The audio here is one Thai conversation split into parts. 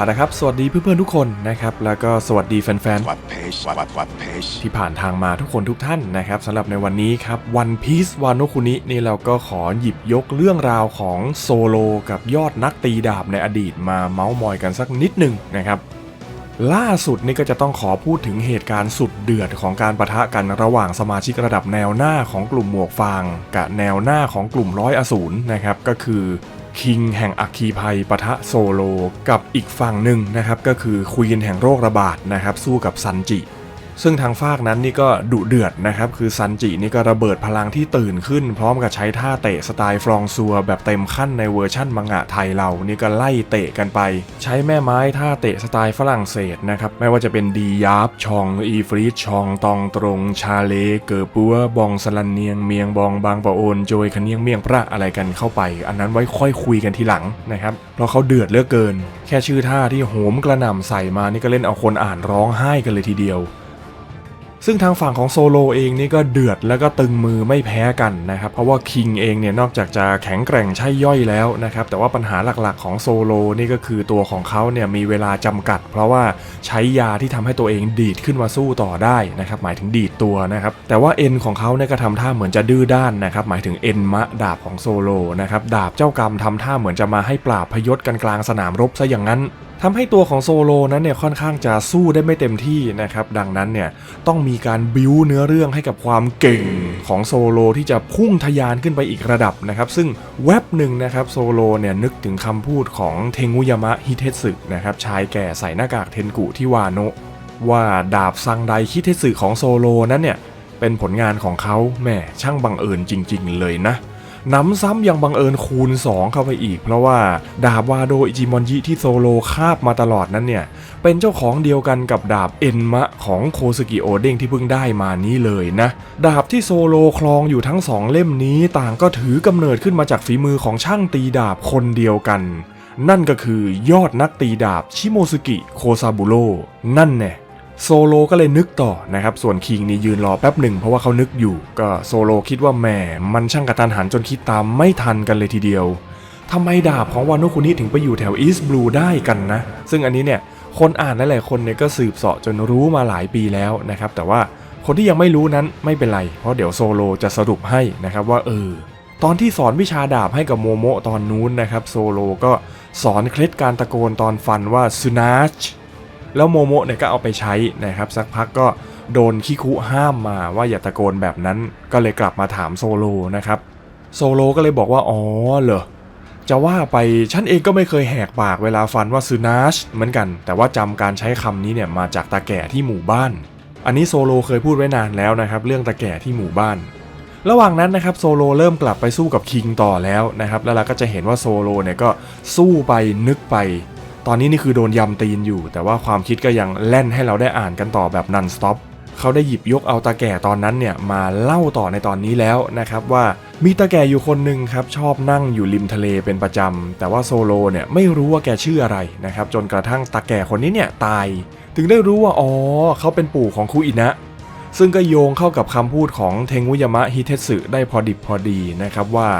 เอาละครับ สวัสดีเพื่อนๆทุกคนนะครับ แล้วก็สวัสดีแฟนวัดเพจวัดวัดเพจๆที่ผ่านทางมาทุกคนทุกท่านนะครับสำหรับในวันนี้ครับ One Piece วานโนคุนินี่เราก็ขอหยิบยกเรื่องราวของโซโลกับยอดนักตีดาบในอดีตมาเมาส์มอยกันสักนิดหนึ่งนะครับ ล่าสุดนี่ก็จะต้องขอพูดถึงเหตุการณ์สุดเดือดของการประทะกันระหว่างสมาชิกระดับแนวหน้าของกลุ่มหมวกฟาง กับแนวหน้าของกลุ่มร้อยอสูรนะครับก็คือ คิงแห่งอัคคีภัยปะทะโซโล กับอีกฝั่งหนึ่งนะครับก็คือควีนแห่งโรคระบาดนะครับสู้กับซันจิ ซึ่งทางฝากนั้นนี่ก็ดุเดือดนะครับ คือซันจินี่ก็ระเบิดพลังที่ตื่นขึ้น พร้อมกับใช้ท่าเตะสไตล์ฟรองซัวแบบเต็มขั้นในเวอร์ชั่นมังงะไทยเรานี่ก็ไล่เตะกันไป ใช้แม่ไม้ท่าเตะสไตล์ฝรั่งเศสนะครับ ไม่ว่าจะเป็นดียาบชองอีฟรีชองตองตรงชาเลเกอปัวบองสลันเนียงเมียงบองบางปะโอนโจยคเนียงเมียงพระอะไรกันเข้าไป อันนั้นไว้ค่อยคุยกันทีหลังนะครับเพราะเขาเดือดเลือกเกิน แค่ชื่อท่าที่โหมกระหน่ำใส่มานี่ก็เล่นเอาคนอ่านร้องไห้กันเลยทีเดียว ซึ่งทางฝั่งของโซโลเองนี่ก็เดือดแล้วก็ตึงมือไม่แพ้กันนะครับ เพราะว่าคิงเองเนี่ยนอกจากจะแข็งแกร่งใช่ย่อยแล้วนะครับ แต่ว่าปัญหาหลักๆของโซโลนี่ก็คือตัวของเขาเนี่ยมีเวลาจำกัด เพราะว่าใช้ยาที่ทำให้ตัวเองดีดขึ้นมาสู้ต่อได้นะครับ หมายถึงดีดตัวนะครับ แต่ว่าเอ็นของเขาเนี่ยก็ทำท่าเหมือนจะดื้อด้านนะครับ หมายถึงเอ็นมะดาบของโซโลนะครับ ดาบเจ้ากรรมทำท่าเหมือนจะมาให้ปราบพยศกันกลางสนามรบซะอย่างนั้น ทำให้ตัวของโซโลนั้นเนี่ยค่อนข้างจะสู้ได้ไม่เต็มที่นะครับ ดังนั้นเนี่ยต้องมีการบิวเนื้อเรื่องให้กับความเก่งของโซโลที่จะพุ่งทะยานขึ้นไปอีกระดับนะครับ ซึ่งแว็บหนึ่งนะครับโซโลเนี่ยนึกถึงคำพูดของเทงุยามะฮิเทสึนะครับชายแก่ใส่หน้ากากเทนกุที่วาโนะว่าดาบซังไดฮิเทสึของโซโลนั้นเนี่ยเป็นผลงานของเขาแม่ช่างบังเอิญจริง ๆ เลยนะ น้ำซ้ำยังบังเอิญคูณ 2 เข้าไปอีก เพราะว่าดาบวาโดอิจิมอนยิที่โซโลคาบมาตลอดนั้นเนี่ย เป็นเจ้าของเดียวกันกับดาบเอ็นมะของโคสกิโอเด้งที่เพิ่งได้มานี้เลยนะ ดาบที่โซโลคลองอยู่ทั้งสองเล่มนี้ต่างก็ถือกำเนิดขึ้นมาจากฝีมือของช่างตีดาบคนเดียวกัน นั่นก็คือยอดนักตีดาบชิโมซุกิโคซาบุโร่นั่นแน่ โซโลก็เลยนึกต่อนะครับ ส่วนคิงนี่ยืนรอแป๊บหนึ่งเพราะว่าเขานึกอยู่ ก็โซโลคิดว่าแหมมันช่างกระตันหันจนคิดตามไม่ทันกันเลยทีเดียวทำไมดาบของวานุคุนิถึงไปอยู่แถวอีสต์บลูได้กันนะ ซึ่งอันนี้เนี่ยคนอ่านหลายๆคนเนี่ยก็สืบเสาะจนรู้มาหลายปีแล้วนะครับ แต่ว่าคนที่ยังไม่รู้นั้นไม่เป็นไร เพราะเดี๋ยวโซโลจะสรุปให้นะครับว่าเออตอนที่สอนวิชาดาบให้กับโมโมตอนนู้นนะครับ โซโลก็สอนเคล็ดการตะโกนตอนฟันว่าซูนาช แล้วโมโมเนี่ยก็เอาไปใช้นะครับสักพักก็โดนคิคุห้ามมาว่าอย่าตะโกนแบบนั้นก็เลยกลับมาถามโซโลนะครับโซโลก็เลยบอกว่าอ๋อเหรอจะว่าไปฉันเองก็ไม่เคยแหกปากเวลาฟันว่าซูนาชเหมือนกัน แต่ว่าจำการใช้คำนี้เนี่ยมาจากตาแก่ที่หมู่บ้าน อันนี้โซโลเคยพูดไว้นานแล้วนะครับเรื่องตาแก่ที่หมู่บ้าน ระหว่างนั้นนะครับโซโลเริ่มกลับไปสู้กับคิงต่อแล้วนะครับแล้วเราก็จะเห็นว่าโซโลเนี่ยก็สู้ไปนึกไป ตอนนี้นี่คือโดนยำตีนอยู่ แต่ว่าความคิดก็ยังแล่นให้เราได้อ่านกันต่อแบบนันสต็อปเขาได้หยิบยกเอาตาแก่ตอนนั้นเนี่ยมาเล่าต่อในตอนนี้แล้วนะครับว่ามีตาแก่อยู่คนหนึ่งครับชอบนั่งอยู่ริมทะเลเป็นประจำ แต่ว่าโซโลเนี่ยไม่รู้ว่าแกชื่ออะไรนะครับจนกระทั่งตาแก่คนนี้เนี่ยตาย ถึงได้รู้ว่าอ๋อเขาเป็นปู่ของคุอินะ ซึ่งก็โยงเข้ากับคำพูดของเทงุยามะฮิเทสึได้พอดิบพอดีนะครับว่า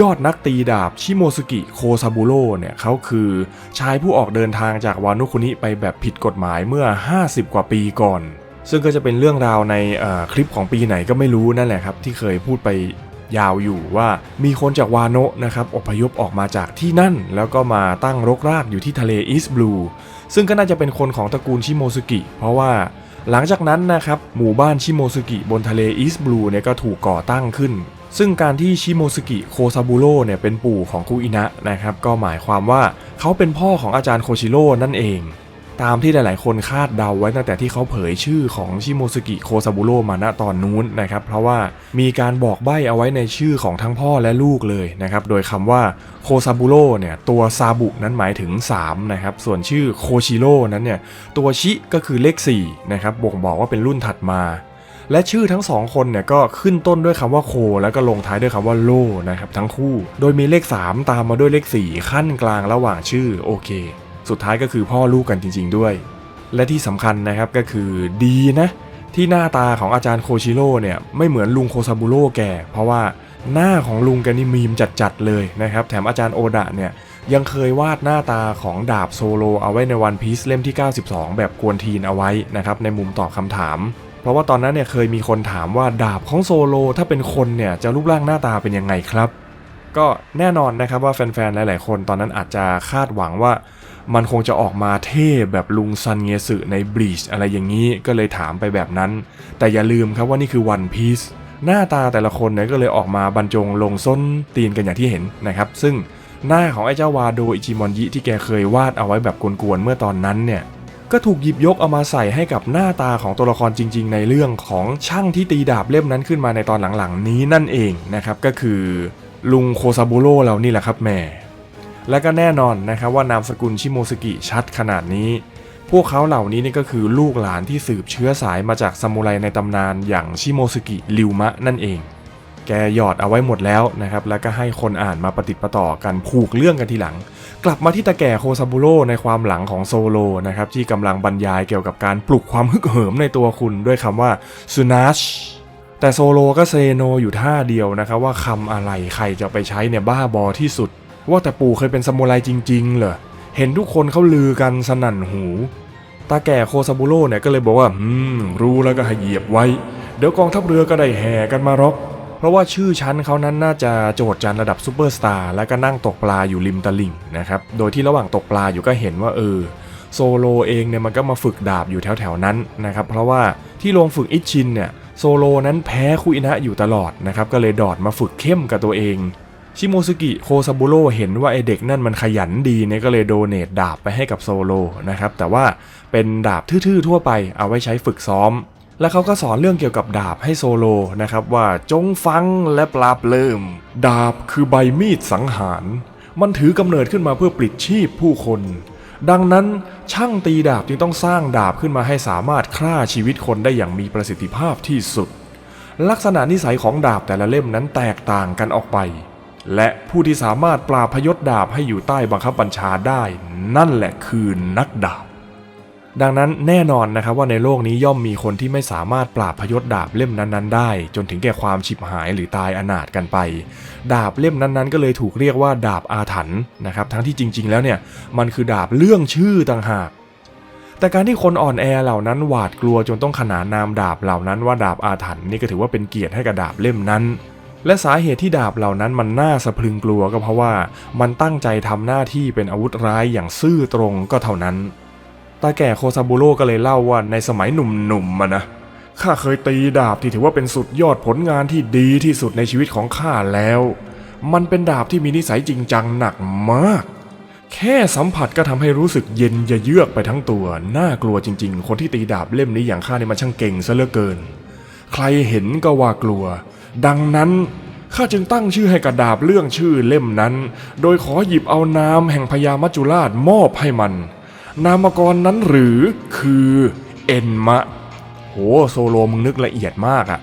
ยอดนักตีดาบชิโมซุกิโคซาบุโร่เนี่ยเขาคือชายผู้ออกเดินทางจากวานุคุนิไปแบบผิดกฎหมายเมื่อ 50 กว่าปีก่อน ซึ่งก็จะเป็นเรื่องราวในคลิปของปีไหนก็ไม่รู้นั่นแหละครับที่เคยพูดไปยาวอยู่ว่ามีคนจากวาโนะนะครับอพยพออกมาจากที่นั่น แล้วก็มาตั้งรกรากอยู่ที่ทะเลอีสต์บลูซึ่งก็น่าจะเป็นคนของตระกูลชิโมซุกิ เพราะว่า หลังจากนั้นนะครับหมู่บ้านชิโมซุกิบนทะเลอีสต์บลูเนี่ยก็ถูกก่อตั้งขึ้น ซึ่งการที่ชิโมซุกิโคซาบุโร่เนี่ยเป็นปู่ของคุอินะนะครับก็หมายความว่าเขาเป็นพ่อของอาจารย์โคชิโร่นั่นเอง ตามที่หลาย ๆ คนคาดเดาไว้ตั้งแต่ที่เขาเผยชื่อของชิโมซุกิโคซาบุโรมาณตอนนู้นนะครับ เพราะว่ามีการบอกใบ้เอาไว้ในชื่อของทั้งพ่อและลูกเลยนะครับ โดยคำว่าโคซาบุโรเนี่ย ตัวซาบุนั้นหมายถึง 3 นะครับ ส่วนชื่อโคชิโร่นั้นเนี่ย ตัวชิก็คือเลข4นะครับ บ่งบอกว่าเป็นรุ่นถัดมา และชื่อทั้งสองคนเนี่ยก็ขึ้นต้นด้วยคำว่าโค แล้วก็ลงท้ายด้วยคำว่าโลนะครับทั้งคู่ โดยมีเลข 3 ตามมาด้วยเลข 4 ขั้นกลางระหว่างชื่อโอเค สุดท้ายก็คือพ่อลูกกันจริง ๆด้วย และที่สำคัญนะครับก็คือดีนะที่หน้าตาของอาจารย์โคชิโร่เนี่ยไม่เหมือนลุงโคซาบุโร่แกเพราะว่าหน้าของลุงแกนี่มีมจัดๆเลยนะครับ แถมอาจารย์โอดะเนี่ยยังเคยวาดหน้าตาของดาบโซโลเอาไว้ในวันพีซเล่มที่ 92 แบบกวนทีนเอาไว้นะครับในมุมตอบคำถาม เพราะว่าตอนนั้นเนี่ยเคยมีคนถามว่าดาบของโซโลถ้าเป็นคนเนี่ยจะรูปร่างหน้าตาเป็นยังไงครับ ก็แน่นอนนะครับว่าแฟนๆ หลายๆ คนตอนนั้นอาจจะคาดหวังว่า มันคงจะออกมาเท่แบบลุงซันเงสึในบลีชอะไรอย่างนี้ก็เลยถามไปแบบนั้น แต่อย่าลืมครับว่านี่คือวันพีซหน้าตาแต่ละคนเนี่ยก็เลยออกมาบรรจงลงส้นตีนกันอย่างที่เห็นนะครับ ซึ่งหน้าของไอ้เจ้าวาโดอิจิมอนยิที่แกเคยวาดเอาไว้แบบกวนๆเมื่อตอนนั้นเนี่ยก็ถูกหยิบยกเอามาใส่ให้กับหน้าตาของตัวละครจริง ๆ ในเรื่องของช่างที่ตีดาบเล่มนั้นขึ้นมาในตอนหลังๆ นี้นั่นเองนะครับก็คือลุงโคซาบุโร่เรานี่แหละครับแม่ และก็แน่นอนนะครับว่านามสกุลชิโมสกิชัดขนาดนี้ พวกเขาเหล่านี้นี่ก็คือลูกหลานที่สืบเชื้อสายมาจากซามูไรในตำนานอย่างชิโมสกิริวมะนั่นเอง แกหยอดเอาไว้หมดแล้วนะครับแล้วก็ให้คนอ่านมาปฏิประต่อกันผูกเรื่องกันทีหลัง กลับมาที่ตาแก่โคซาบุโรในความหลังของโซโลนะครับที่กำลังบรรยายเกี่ยวกับการปลุกความฮึกเหิมในตัวคุณด้วยคำว่าซูนัชแต่โซโลก็เซโนอยู่ท่าเดียวนะครับว่าคำอะไรใครจะไปใช้เนี่ยบ้าบอที่สุด ว่าแต่ปู่เคยเป็นซามูไรจริง ๆ เหรอ เห็นทุกคนเขาลือกันสนั่นหู ตาแก่โคซาบุโร่เนี่ยก็เลยบอกว่า อืม รู้แล้วก็ให้เหยียบไว้ เดี๋ยวกองทัพเรือก็ได้แห่กันมารอเพราะว่าชื่อชั้นเขานั้นน่าจะโจทย์จันระดับซูเปอร์สตาร์แล้วก็นั่งตกปลาอยู่ริมตลิ่งนะครับ โดยที่ระหว่างตกปลาอยู่ก็เห็นว่าเออโซโลเองเนี่ยมันก็มาฝึกดาบอยู่แถวๆนั้นนะครับ เพราะว่าที่โรงฝึกอิชินเนี่ยโซโลนั้นแพ้คุอินะอยู่ตลอดนะครับ ก็เลยดอดมาฝึกเข้มกับตัวเอง ชิโมซุกิโคซาบุโร่เห็นว่าไอเด็กนั่นมันขยันดีเนี่ยก็เลยโดเนทดาบไปให้กับโซโลนะครับแต่ว่าเป็นดาบทื่อๆทั่วไปเอาไว้ใช้ฝึกซ้อม แล้วเขาก็สอนเรื่องเกี่ยวกับดาบให้โซโลนะครับว่าจงฟังและปราบเริ่มดาบคือใบมีดสังหาร มันถือกำเนิดขึ้นมาเพื่อปลิดชีพผู้คน ดังนั้นช่างตีดาบจึงต้องสร้างดาบขึ้นมาให้สามารถฆ่าชีวิตคนได้อย่างมีประสิทธิภาพที่สุด ลักษณะนิสัยของดาบแต่ละเล่มนั้นแตกต่างกันออกไป และผู้ที่สามารถปราบพยศดาบให้อยู่ใต้บังคับบัญชาได้ นั่นแหละคือนักดาบ ดังนั้นแน่นอนนะครับว่าในโลกนี้ย่อมมีคนที่ไม่สามารถปราบพยศดาบเล่มนั้นๆ ได้ จนถึงแก่ความฉิบหายหรือตายอนาถกันไป ดาบเล่มนั้นๆ ก็เลยถูกเรียกว่าดาบอาถรรพ์นะครับทั้งที่จริง ๆ แล้วเนี่ยมันคือดาบเรื่องชื่อต่างหากแต่การที่คนอ่อนแอเหล่านั้นหวาดกลัวจนต้องขนานนามดาบเหล่านั้นว่าดาบอาถรรพ์นี่ก็ถือว่าเป็นเกียรติให้กับดาบเล่มนั้น และสาเหตุที่ดาบเหล่านั้นมันน่าสะพรึงกลัวก็เพราะว่ามันตั้งใจทำหน้าที่เป็นอาวุธร้ายอย่างซื่อตรงก็เท่านั้น ตาแก่โคซาบุโร่ก็เลยเล่าว่าในสมัยหนุ่มๆมานะข้าเคยตีดาบที่ถือว่าเป็นสุดยอดผลงานที่ดีที่สุดในชีวิตของข้าแล้ว มันเป็นดาบที่มีนิสัยจริงจังหนักมาก แค่สัมผัสก็ทำให้รู้สึกเย็นยะเยือกไปทั้งตัว น่ากลัวจริง ๆ คนที่ตีดาบเล่มนี้อย่างข้านี่มันช่างเก่งซะเหลือเกิน ใครเห็นก็ว่ากลัว ดังนั้นข้าจึงตั้งชื่อให้กับดาบเรื่องชื่อเล่มนั้น โดยขอหยิบเอานามแห่งพญามัจจุราชมอบให้มัน นามกรนั้นหรือคือเอ็นมะ โหโซโลมึงนึกละเอียดมากอะ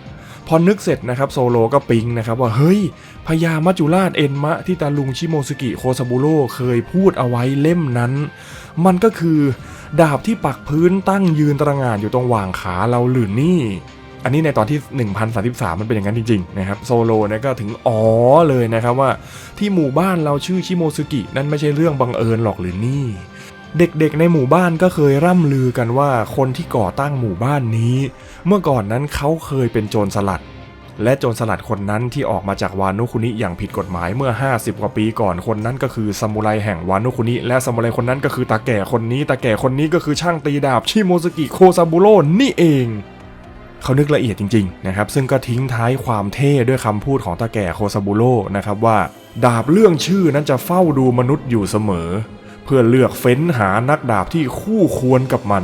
พอนึกเสร็จนะครับโซโลก็ปิ๊งนะครับว่าเฮ้ยพญามัจจุราชเอ็นมะที่ตาลุงชิโมซุกิโคซาบุโร่เคยพูดเอาไว้เล่มนั้น มันก็คือ ดาบที่ปักพื้นตั้งยืนตระงานอยู่ตรงหว่างขาเราหรือนี่ อันนี้ในตอนที่ 1033 มันเป็นอย่างนั้นจริงๆนะครับโซโลเนี่ก็ถึงอ๋อเลยนะครับว่าที่หมู่บ้านเราชื่อชิโมซุกินั่นไม่ใช่เรื่องบังเอิญหรอกหรือนี่ เด็กๆในหมู่บ้านก็เคยร่ำลือกันว่าคนที่ก่อตั้งหมู่บ้านนี้ เมื่อก่อนนั้นเขาเคยเป็นโจรสลัด และโจรสลัดคนนั้นที่ออกมาจากวานุคุนิอย่างผิดกฎหมายเมื่อ 50 กว่าปีก่อนคนนั้นก็คือซามูไรแห่งวานุคุนิและซามูไรคนนั้นก็คือตาแก่คนนี้ตาแก่คนนี้ก็คือช่างตีดาบชิโมซุกิโคซาบุโร่นี่เอง เขานึกละเอียดจริงๆนะครับซึ่งก็ทิ้งท้ายความเท่ด้วยคำพูดของตาแก่โคซาบุโร่นะครับว่า ดาบเรื่องชื่อนั้นจะเฝ้าดูมนุษย์อยู่เสมอ เพื่อเลือกเฟ้นหานักดาบที่คู่ควรกับมัน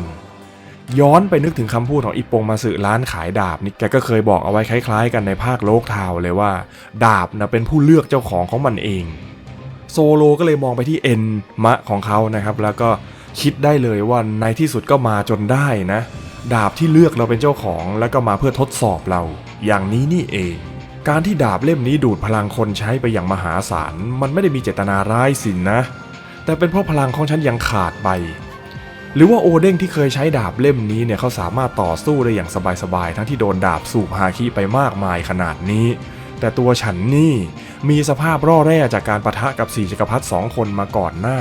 ย้อนไปนึกถึงคำพูดของอิปงมาสึร้านขายดาบนี่แกก็เคยบอกเอาไว้คล้าย ๆ กันในภาคโลกทาวเลยว่า ดาบนะเป็นผู้เลือกเจ้าของของมันเองโซโลก็เลยมองไปที่เอ็นมะของเขานะครับ แล้วก็คิดได้เลยว่าในที่สุดก็มาจนได้นะ ดาบที่เลือกเราเป็นเจ้าของแล้วก็มาเพื่อทดสอบเรา อย่างนี้นี่เอง การที่ดาบเล่มนี้ดูดพลังคนใช้ไปอย่างมหาศาล มันไม่ได้มีเจตนาร้ายสินนะ แต่เป็นเพราะพลังของฉันยังขาดไป หรือว่าโอเด้งที่เคยใช้ดาบเล่มนี้เนี่ยเขาสามารถต่อสู้ได้อย่างสบายๆทั้งที่โดนดาบสูบฮาคิไปมากมายขนาดนี้ แต่ตัวฉันนี่มีสภาพร่อแร่จากการประทะกับสี่จักรพรรดิสองคนมาก่อนหน้า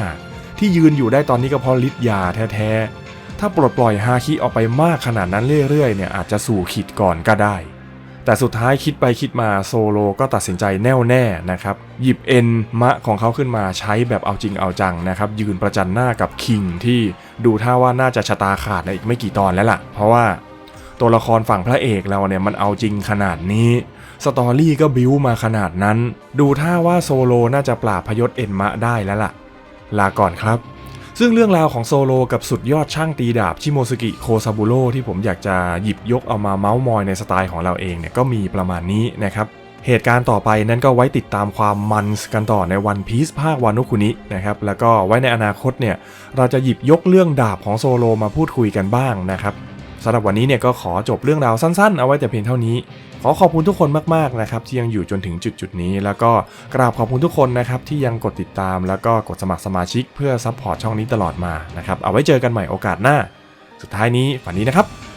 ที่ยืนอยู่ได้ตอนนี้ก็เพราะฤทธิ์ยาแท้ๆ ถ้าปลดปล่อยฮาคิออกไปมากขนาดนั้นเรื่อยๆเนี่ยอาจจะสู่ขีดก่อนก็ได้ แต่สุดท้ายคิดไปคิดมาโซโลก็ตัดสินใจแน่วแน่นะครับ หยิบเอ็นมะของเขาขึ้นมาใช้แบบเอาจริงเอาจังนะครับ ยืนประจันหน้ากับคิงที่ดูท่าว่าน่าจะชะตาขาดในอีกไม่กี่ตอนแล้วล่ะ เพราะว่าตัวละครฝั่งพระเอกเราเนี่ยมันเอาจริงขนาดนี้ สตอรี่ก็บิ้วมาขนาดนั้น ดูท่าว่าโซโลน่าจะปราบพยศเอ็นมะได้แล้วล่ะ ลาก่อนครับ ซึ่งเรื่องราวของโซโลกับสุดยอดช่างตีดาบชิโมซุกิโคซาบุโร่ที่ผมอยากจะหยิบยกเอามาเมาส์มอยในสไตล์ของเราเองเนี่ยก็มีประมาณนี้นะครับ เหตุการณ์ต่อไปนั้นก็ไว้ติดตามความมันส์กันต่อในวันพีซภาควานุคุนินะครับแล้วก็ไว้ในอนาคตเนี่ยเราจะหยิบยกเรื่องดาบของโซโลมาพูดคุยกันบ้างนะครับ สำหรับวันนี้เนี่ยก็ขอจบเรื่องราวสั้นๆ เอาไว้แต่เพียงเท่านี้ ขอขอบคุณทุกคนมากๆนะครับที่ยังอยู่จนถึงจุดจุดๆนี้ แล้วก็กราบขอบคุณทุกคนนะครับที่ยังกดติดตาม แล้วก็กดสมัครสมาชิกเพื่อซัพพอร์ตช่องนี้ตลอดมานะครับเอาไว้เจอกันใหม่โอกาสหน้า สุดท้ายนี้ฝันนี้นะครับ